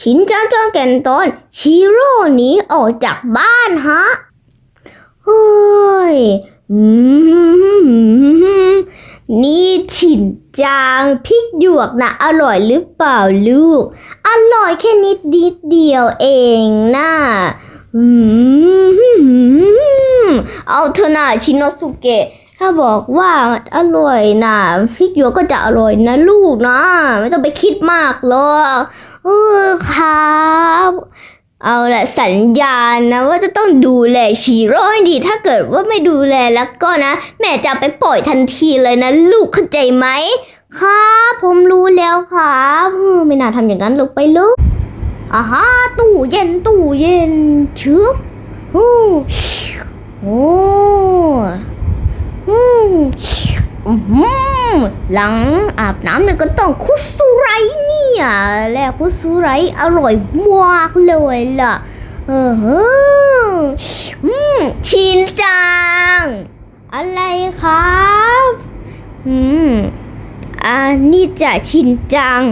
ชินจังจอนแก่นตอนชิโร่หนีออกจากบ้านฮะเฮ้ยนี่ชินจังพริกหยวกนะอร่อยหรือเปล่าลูก อร่อยแค่นิดนิดเดียวเองนะเอาเถอะนะชินโนสุเกะถ้าบอกว่าอร่อยนะพริกหยวกก็จะอร่อยนะลูกนะ ไม่ต้องไปคิดมากหรอก เออครับ เอาละสัญญาณนะว่าจะต้องดูแลชีโร่ให้ดี ถ้าเกิดว่าไม่ดูแลแล้วก็นะ แม่จะไปปล่อยทันทีเลยนะ ลูกเข้าใจไหมครับผมรู้แล้วครับเออไม่น่าทำอย่างนั้นลงไปลูกอ่าฮะตู้เย็นตู้เย็นชึบโอ้โอ้ หลังอาบน้ำเนี่ยก็ต้องคุสุไรเนี่ยแล้วคุสุไรอร่อยมากเลยล่ะ เออฮึอืมชินจัง อะไรครับอืมอันนี้จะชินจัง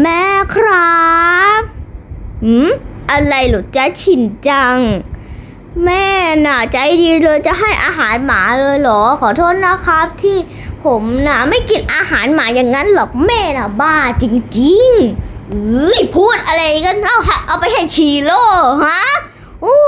แม่ครับอืมอะไรหรอจ๊ะชินจัง แม่น่ะใจดีเลยจะให้อาหารหมาเลยเหรอ ขอโทษนะครับ ที่ผมน่ะไม่กินอาหารหมาอย่างนั้นหรอกแม่น่ะบ้าจริงๆเอ้ยพูดอะไรกันเอาเอาไปให้ชีโร่ฮะโอ้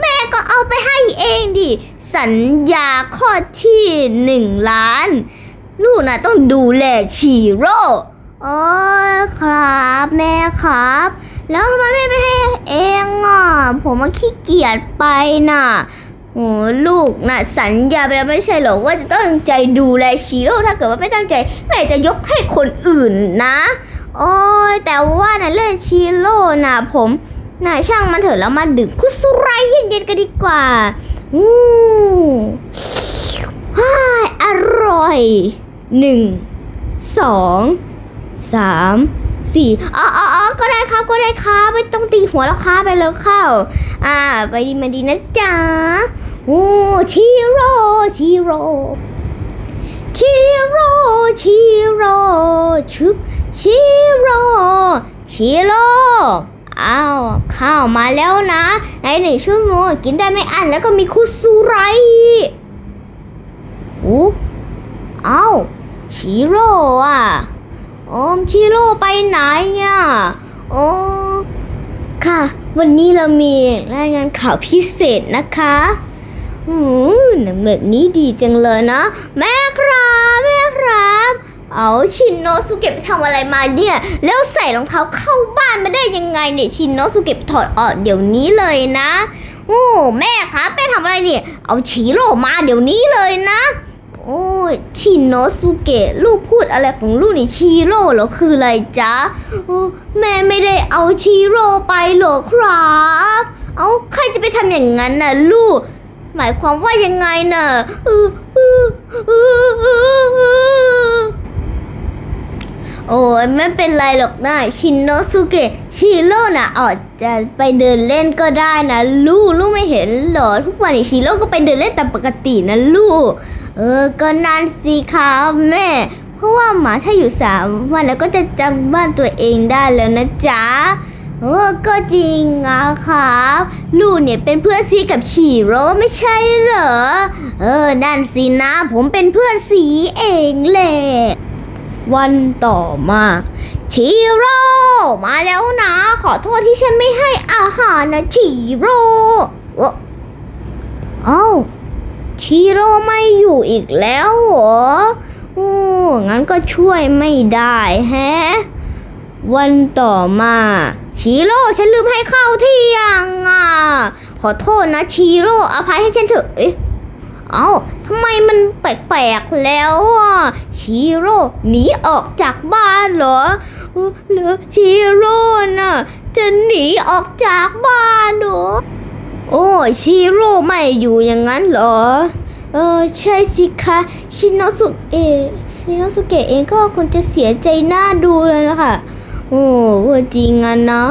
แม่ก็เอาไปให้เองดิ สัญญาข้อที่หนึ่งล้าน ลูกน่ะต้องดูแลชีโร่อ๋อครับ แม่ครับ แล้วทำไมไม่ไปให้เองอะ ผมมาขี้เกียจไปน่ะโอ้ลูกน่ะสัญญาไปแล้วไม่ใช่เหรอว่าจะตั้งใจดูแลชีโร่ถ้าเกิดว่าไม่ตั้งใจแม่จะยกให้คนอื่นนะ โอ้ยแต่ว่าน่ะเรื่องชีโร่น่ะผมน่ะช่างมันเถอะแล้วมาดื่มคุสุไรเย็นๆกันดีกว่าอู้ฮ่าอร่อยหนึ่งสองสาม สี่อ๋ออ๋อก็ได้ครับก็ได้ครับไม่ต้องตีหัวแล้วครับไปแล้วเข้า อ่า ไปดีมาดีนะจ๊ะโอ้ชิโร่ชิโร่ชิโร่ชิโร่ชุบชิโร่ชิโร่อ้าวข้าวมาแล้วนะ ในหนึ่งชั่วโมงกินได้ไม่อั้นแล้วก็มีคุสุไรโอ้เอ้าชิโร่อะ โอมชิโร่ไปไหนอะโอ้ค่ะ วันนี้เรามีรายงานข่าวพิเศษนะคะอืมหนังแบบนี้ดีจังเลยนะ แม่ครับแม่ครับ เอาชินโนสุเกะไปทำอะไรมาเนี่ย แล้วใส่รองเท้าเข้าบ้านมาได้ยังไงเนี่ยชินโนสุเกะถอดออกเดี๋ยวนี้เลยนะ โอ้แม่ครับแม่ทำอะไรเนี่ย เอาชิโร่มาเดี๋ยวนี้เลยนะ โอ้ยชินโนสุเกะลูกพูดอะไรของลูกนี่ชีโร่เหรอคืออะไรจ๊ะโอ้แม่ไม่ได้เอาชีโร่ไปหรอกครับ เอาใครจะไปทำอย่างนั้นน่ะลูก หมายความว่ายังไงน่ะ โอ้ยไม่เป็นไรหรอกนะชินโนสุเกะชิโร่น่ะอาจจะไปเดินเล่นก็ได้นะ ลูกลูกไม่เห็นเหรอ ทุกวันนี้ชิโร่ก็ไปเดินเล่นตามปกตินะลูก เออ ก็นานสิครับแม่ เพราะว่าหมาถ้าอยู่สามวันแล้วก็จะจำบ้านตัวเองได้แล้วนะจ๊ะเออก็จริงอะครับ ลูกเนี่ยเป็นเพื่อนซีกับชีโร่ไม่ใช่เหรอ เออนั่นสินะ ผมเป็นเพื่อนสีเองแหละ วันต่อมาชีโร่มาแล้วนะ ขอโทษที่ฉันไม่ให้อาหารนะชีโร่เอ้อเอ้าชิโร่ไม่อยู่อีกแล้วเหรอโอ้งั้นก็ช่วยไม่ได้แฮะ วันต่อมาชิโร่ฉันลืมให้ข้าวเที่ยงอะ ขอโทษนะชิโร่อภัยให้ฉันเถอะเอ๊ะเอ้า ทำไมมันแปลกๆแล้วอะชิโร่หนีออกจากบ้านเหรอหรือชิโร่น่ะจะหนีออกจากบ้านเหรอโอ้ชิโร่ไม่อยู่อย่างนั้นเหรอเออใช่สิคะชินโนสุเอชินโนสุเกะเองก็คงจะเสียใจหน้าดูเลยนะคะโอ้จริงอะนะ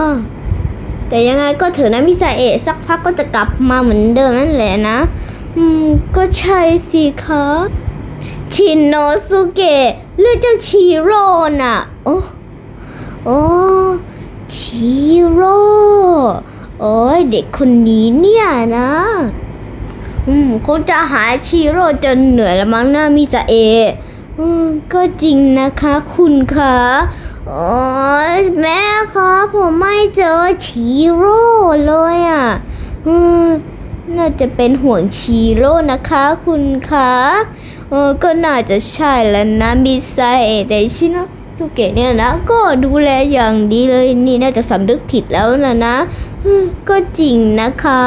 แต่ยังไงก็เถอะนะมิซาเอะสักพักก็จะกลับมาเหมือนเดิมนั่นแหละนะ อืม ก็ใช่สิคะ ชินโนสุเกะเลือเจ้าชิโร่น่ะ โอ้โอ้ชิโร่โอ้ยเด็กคนนี้เนี่ยนะ อืม คงจะหาชิโร่จนเหนื่อยแล้วมั้งนะมิสาเออืม ก็จริงนะคะคุณคะโอ้ยแม่คะผมไม่เจอชิโร่เลยอะ อืม น่าจะเป็นห่วงชิโร่นะคะคุณคะเออก็น่าจะใช่แล้วนะมิสาเอะแต่ชิโนสุเกะเนี่ยนะ ก็ดูแลอย่างดีเลยนี่น่าจะสำนึกผิดแล้วนะนะ ก็จริงนะคะ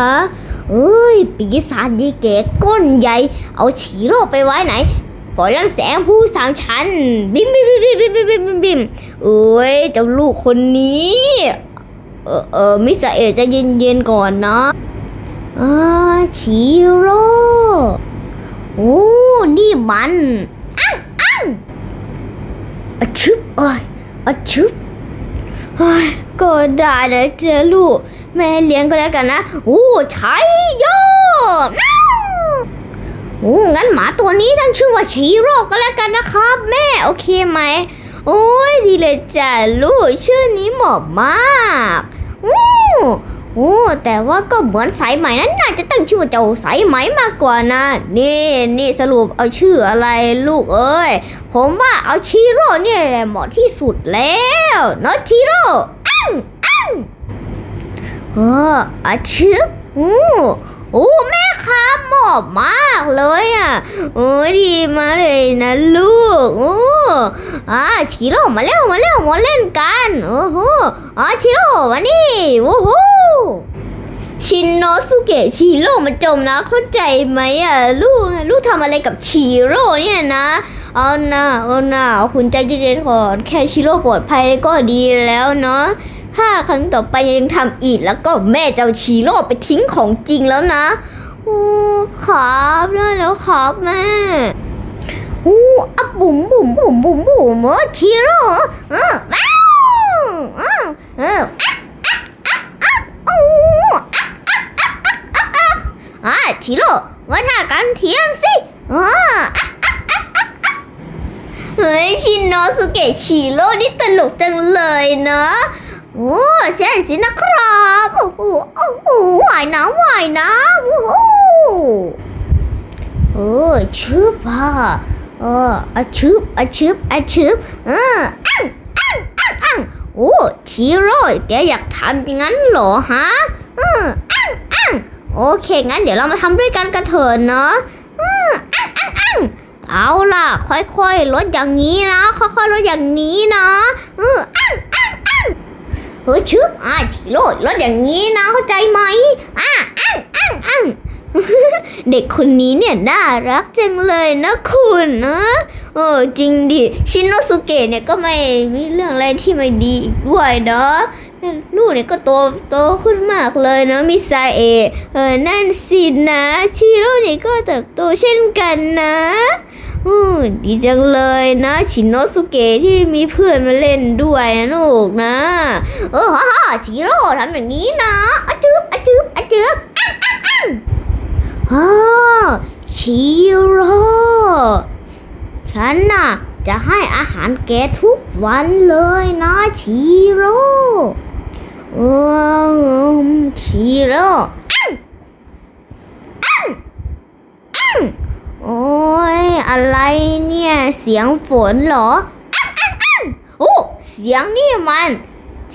เอ้ย ปีศาจดีเกตก้นใหญ่ เอาฉีโร่ไปไว้ไหนปล่อยลำแสงผู้สามชั้น บิมบิมบิมบิมบิมบิมบิมบิมบิมเอ้ยเจ้าลูกคนนี้ เออเออมิสเอจะเย็นเย็นก่อนนะ อาชิโร่โอ้นี่มันอังอังอชึบเอ้ยอชึบเฮ้ยก็ได้นะเจ้าลูก แม่เลี้ยงก็แล้วกันนะโอ้ใช่โยน้าวโอ้งั้นหมาตัวนี้ตั้งชื่อว่าชีโร่ก็แล้วกันนะครับ แม่โอเคไหมโอ้ยดีเลยจ้ะลูกชื่อนี้เหมาะมากอู้ โอ้แต่ว่าก็เหมือนสายไหมนั้นน่าจะตั้งชื่อเจ้าสายไหมมากกว่านะ นี่นี่สรุปเอาชื่ออะไรลูกเอ้ย ผมว่าเอาชีโร่เนี่ยแหละเหมาะที่สุดแล้วเนาะชีโร่อังอังเอออาชิบอู้ โอ้แม่ครับเหมาะมากเลยอะ โอ้ดีมาเลยนะลูก โอ้อ่าชิโร่มาเร็วมาเร็วมาเล่นกัน โอ้โหอาชิโร่มานี่โอ้โหชินโนสุเกะชิโร่มาจมนะเข้าใจไหมอะลูกลูกทำอะไรกับชิโร่เนี่ยนะเอานะเอานะคุณใจเย็นๆก่อนแค่ชิโร่ปลอดภัยก็ดีแล้วเนาะ ถ้าครั้งต่อไปยังทำอีกแล้วก็แม่จะชีโร่ไปทิ้งของจริงแล้วนะโอ้ครับได้แล้วครับแม่โอ้อะบุ๋มบุ๋มบุ๋มบุ๋มบุ๋มเออชีโร่เออว้าวเออเอออักอักอักอักโอ้อักอักอักอักอักอักอ่าชีโร่มาท่ากันเทียมสิอ่าอักอักอักอักอักเฮ้ยชินโนสุเกะชิโร่นี่ตลกจังเลยเนาะ โอ้ใช่สินะครับโอ้โหโอ้โหว่ายน้ำว่ายน้ำโอ้โหเออชืบอะเอออะชืบอะชืบอะชืบเอออังอังอังอังโอ้ชิโร่แกอยากทำอย่างนั้นเหรอฮะเอออังอังโอเค งั้นเดี๋ยวเรามาทำด้วยกันกันเถอะเนาะเอออังอังอังเอาล่ะ ค่อยๆลดอย่างนี้นะ ค่อยๆลดอย่างนี้นะเอออังอัง ฮ้ยชึบอ่าชิโร่รถอย่างนี้นะเข้าใจไหมอ่าอังอังอังเด็กคนนี้เนี่ยน่ารักจังเลยนะคุณนะเออจริงดิ ชินโนสุเกะเนี่ยก็ไม่มีเรื่องอะไรที่ไม่ดีอีกด้วยเนาะลูกเนี่ยก็โตโตขึ้นมากเลยนะมิซาเอะเออนั่นสินะ ชิโร่เนี่ยก็เติบโตเช่นกันนะ ดีจังเลยนะชินโนสุเกะที่มีเพื่อนมาเล่นด้วยนะลูกนะ เออฮ่าฮ่าชิโร่ทำอย่างนี้นะอะจึบอะจึบอะจึบอังอังอังฮ่าชิโร่ฉันน่ะจะให้อาหารแกทุกวันเลยนะชิโร่เออชิโร่อังอังอัง โอ้ยอะไรเนี่ย เสียงฝนเหรออังอังอังโอ้เสียงนี่มัน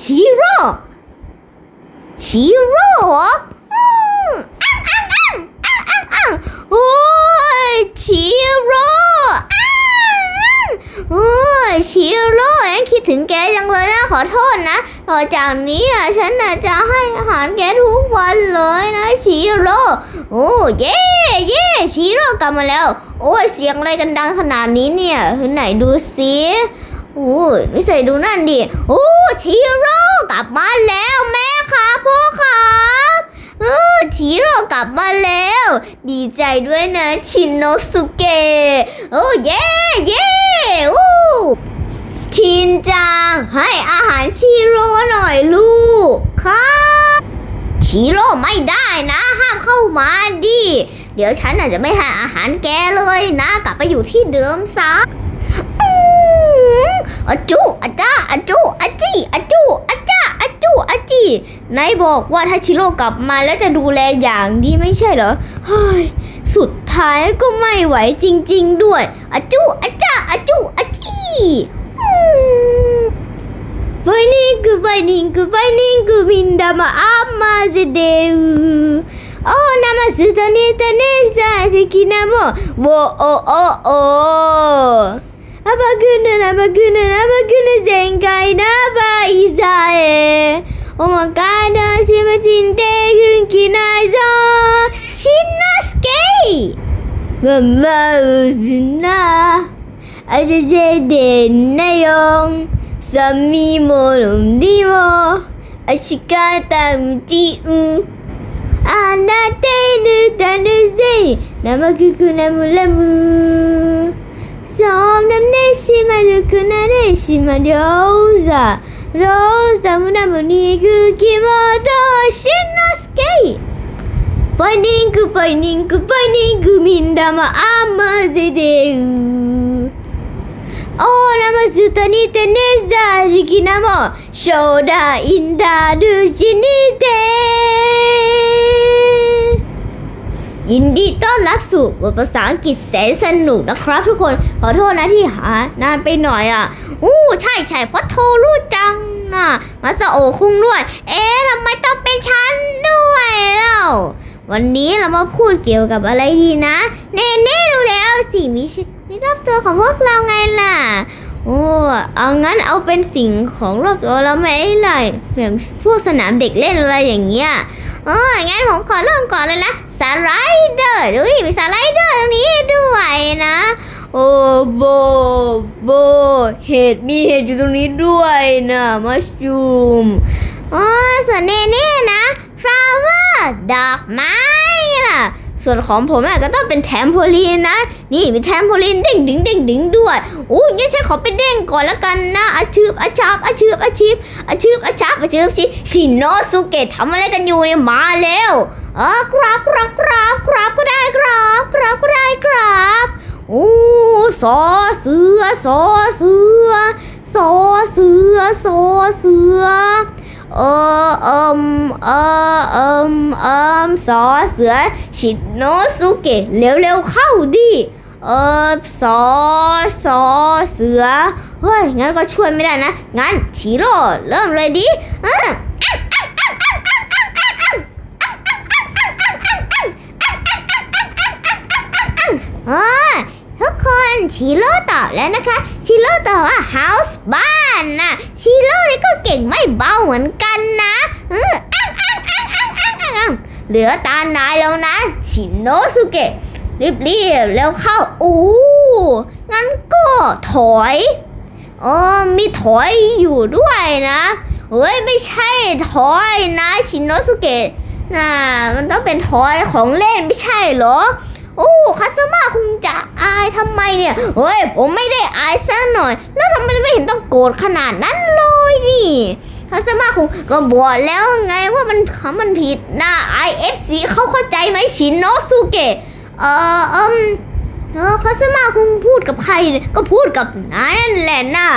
ชิโร่ชิโร่เหรออืมอังอังอังอังอังอังโอ้ยชิโร่อังอั โอ้ยชิโร่ฉันคิดถึงแกจังเลยนะขอโทษนะต่อจากนี้อะฉันน่ะจะให้อาหารแกทุกวันเลยนะชิโร่โอ้เย่เย่ชิโร่กลับมาแล้ว โอ้ยเสียงอะไรกันดังขนาดนี้เนี่ยไหนดูสิโอ้ยไม่ใส่ดูนั่นดิโอ้ชิโร่กลับมาแล้วแม่ครับพ่อครับเออชิโร่กลับมาแล้ว ดีใจด้วยนะชินโนสุเกะโอ้เย่เย่ โอ้ชินจังให้อาหารชิโร่หน่อยลูกครับชิโร่ไม่ได้นะ ห้ามเข้ามาดิ เดี๋ยวฉันอาจจะไม่ให้อาหารแกเลยนะ กลับไปอยู่ที่เดิมซะอืมอะจุอะจ้าจีอะจุอะจี้อะนายบอกว่าถ้าชิโร่กลับมาแล้วจะดูแลอย่างดีไม่ใช่เหรอเฮ้ยสุดท้ายก็ไม่ไหวจริง ๆ ด้วยอะจูอาจ้า achoo, achee! Burning, burning, burning, mindama amadeu. おーナマスドネータネーサー的なもおおォーおーおー。アバグヌナバグヌナバグヌ全開ナバイザエ。おまかなしまちんてぐんきないぞ。しんのすけい。わまうずな。あてでてなよん。さみもろりも。あしかたむちん。あなてぬたぬぜ。なまくくなむらむ。そんなね。しまるくなれ。しまりょうざ。ローザムラムにぐきもとしんのすけパニンクパニンクパニンクみんなもあんまぜで。Oh nama sutani teneza rikinamo shoda inda dushinite ยินดีต้อนรับสู่บทภาษาอังกฤษแสนสนุกนะครับทุกคน ขอโทษนะที่หานานไปหน่อยอะ อู้ใช่ใช่เพราะโทรรู้จังนะมาสโอคุงด้วย เอ๊ะทำไมต้องเป็นฉันด้วยเล่าวันนี้เรามาพูดเกี่ยวกับอะไรดีนะ เน่เน่ดูแล้วสิมิชนี่รอบตัวของพวกเราไงล่ะ โอ้เอางั้นเอาเป็นสิ่งของรอบตัวเราไหมล่ะอย่างพวกสนามเด็กเล่นอะไรอย่างเงี้ยเอองั้นผมขอเริ่มก่อนเลยนะสไลเดอร์ดูมีสไลเดอร์ตรงนี้ด้วยนะ โอ้โบโบเห็ดมีเห็ดอยู่ตรงนี้ด้วยนะมัชรูมอ๋อส่วนเน่เน่นะฟลาวเวอร์ดอกไม้ ส่วนของผมก็ต้องเป็นแทมโพลีนนะ นี่มีแทมโพลีนเด้งดึงเด้งดึงด้วยอู้งั้นฉันขอไปเด้งก่อนล้วกันนะอาชืบอาชับอาชืบอาชิบอาชืบอาชับอาชืบชิชินโนสุเกะทำอะไรกันอยู่เนี่ยมาแล้วเออกราบกราบกราบกราบก็ได้กราบกราบก็ได้กราบโอ้สอเสือสอเสือสอเสือสอเสือ เออเอมเออเอมเอมสอเสือ ชิโนสุเกะเร็วๆเข้าดิเออสอสอเสือ เฮ้ย งั้นก็ช่วยไม่ได้นะ งั้นชิโร่เริ่มเลยดิออเออ ทุกคนชิโร่ตอบแล้วนะคะ ชิโร่ตอบว่า house บ้านนะชิโร่นี่ก็เก่งไม่เบาเหมือนกันนะเอออ้างอ้างอ้างอ้างอ้างอ้างอ้างเหลือตานายแล้วนะ ชิโนสุเกะรีบรีบๆแล้วเข้าอู้งั้นก็ถอยอ๋อมีถอยอยู่ด้วยนะเฮ้ยไม่ใช่ถอยนะ ชินโนสุเกะน่ะมันต้องเป็นถอยของเล่นไม่ใช่เหรอ โอ้คาสมาคงจะอายทำไมเนี่ยเฮ้ยผมไม่ได้อายซะหน่อย แล้วทำไมไม่เห็นต้องโกรธขนาดนั้นเลยนี่คาสมาคงก็บอกแล้วไงว่ามันคำมันผิดนะ IFC เขาเข้าใจไหมชินโนสุเกะเอออืม เออคาสมาคงพูดกับใครเนี่ยก็พูดกับนายนั่นแหละนะ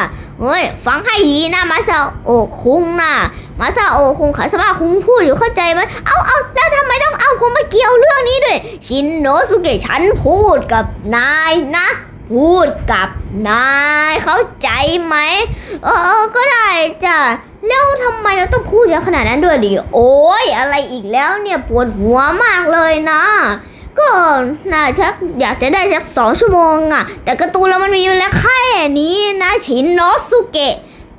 เฮ้ยฟังให้ดีนะมาซาโอคุงนะมาซาโอคุงคาสมาคุงพูดอยู่เข้าใจไหมเอาเอาแล้วทำไมต้องเอาผมมาเกี่ยวเรื่องนี้ด้วยชินโนสุเกะฉันพูดกับนายนะ พูดกับนายเข้าใจไหมเออเออก็ได้จ้ะแล้วทำไมเราต้องพูดเยอะขนาดนั้นด้วยดิโอ้ยอะไรอีกแล้วเนี่ยปวดหัวมากเลยนะ ก็น่าชักอยากจะได้สักสองชั่วโมงอะแต่การ์ตูนเรามันมีอยู่แล้วแค่นี้นะชินโนสุเกะ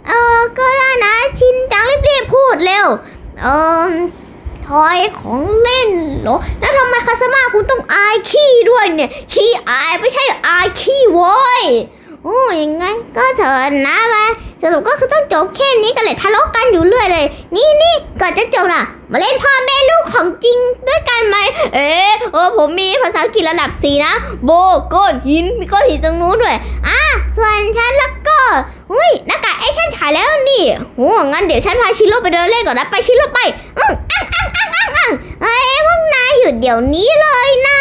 เออก็ได้นะชินจังรีบๆพูดเร็วเออทอยของเล่นเหรอ แล้วทำไมคาสมาคุณต้องอายขี้ด้วยเนี่ย ขี้อายไม่ใช่อายขี้โว้ย โอ้ยังไงก็เถอะนะไปสรุปก็คือต้องจบแค่นี้กันเลยทะเลาะกันอยู่เรื่อยเลย นี่นี่ก่อนจะจบนะมาเล่นพ่อแม่ลูกของจริงด้วยกันไหม เอ๊ะเออผมมีภาษาอังกฤษระดับสีนะ โบก้อนหินมีก้อนหินตรงนู้นด้วยอะส่วนฉันแล้วก็อุ้ยหน้ากากแอคชั่นฉายแล้วนี่โอ้งั้นเดี๋ยวฉันพาชิโร่ไปเดินเล่นก่อนนะไปชิโร่ไปอืออังอังอังอังอังเอ้พวกนายหยุดเดี๋ยวนี้เลยนะ